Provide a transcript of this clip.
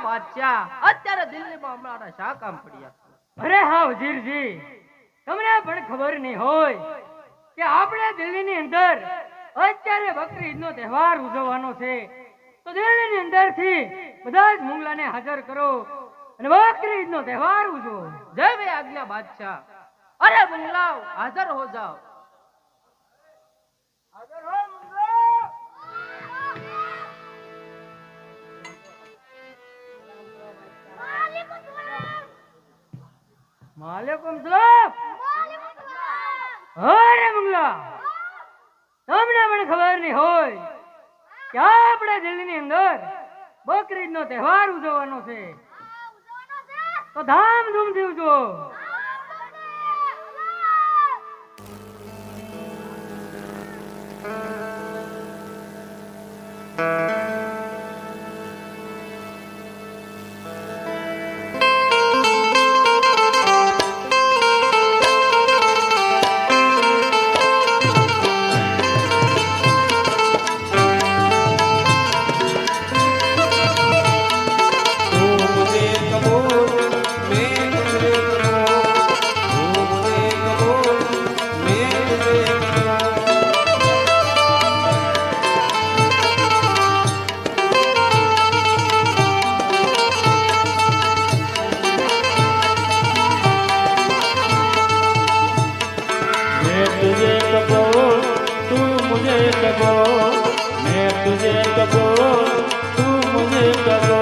અરે બાદશાહ અત્યારે દિલ્હીમાં હમણાં શા કામ પડ્યા અરે હા વજીરજી તમને પણ ખબર નહીં હોય કે આપણે દિલ્હીની અંદર અત્યારે બકરી ઈદનો તહેવાર ઉજવવાનો છે. તો દિલ્હીની અંદરથી બધા જ મુંગલાને હાજર કરો અને બકરી ઈદનો તહેવાર ઉજવો. જય આજ્ઞા બાદશાહ. અરે બંગલાઓ હાજર હો જાઓ. માલેકુમ સલામ. હરે મંગલા તમને પણ ખબર નહીં હોય કે આપણે દિલ્હીની અંદર બકરી નો તહેવાર ઉજવવાનો છે. તો ધામધૂમથી ઉજવો. तुझे कबूल तू मुझे कबूल मैं तुझे कबूल तू मुझे कबूल